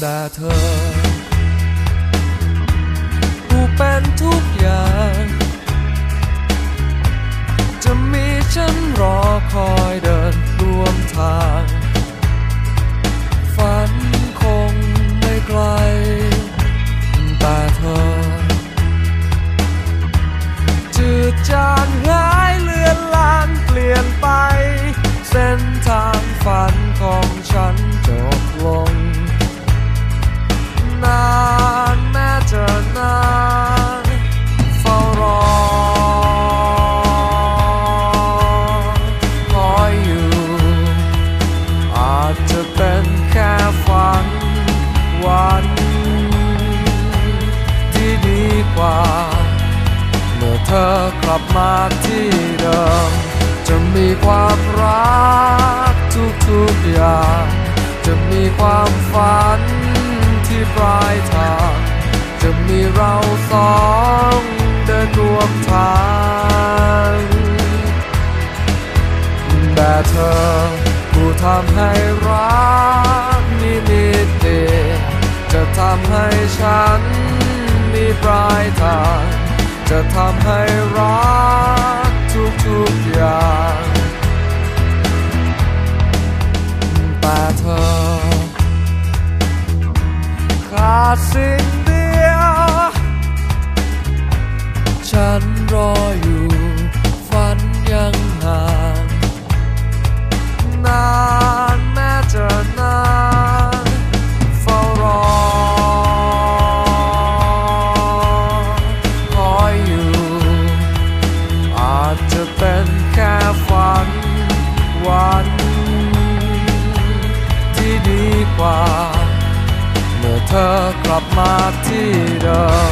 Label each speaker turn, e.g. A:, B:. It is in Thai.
A: แต่เธอ ผู้เป็นทุกอย่าง จะมีฉันรอคอยเดินร่วมทาง ฝันคงไม่ไกล แต่เธอจืดจาง อเธอกลับมาที่เดิม จะมีความรักทุกๆอย่าง จะมีความฝันที่ปลายทาง จะมีเราสองเดินรวมทางแต่เธอผู้ทำให้รักมีนิดเดีจะทำให้ฉันมีปลายทาง จะทำให้รักทุกๆอย่าง แต่เธอ ขาดสิ่งเดียว ฉันรออยู่ ฝันยังห่า ว่า เมื่อเธอกลับมาที่เดิม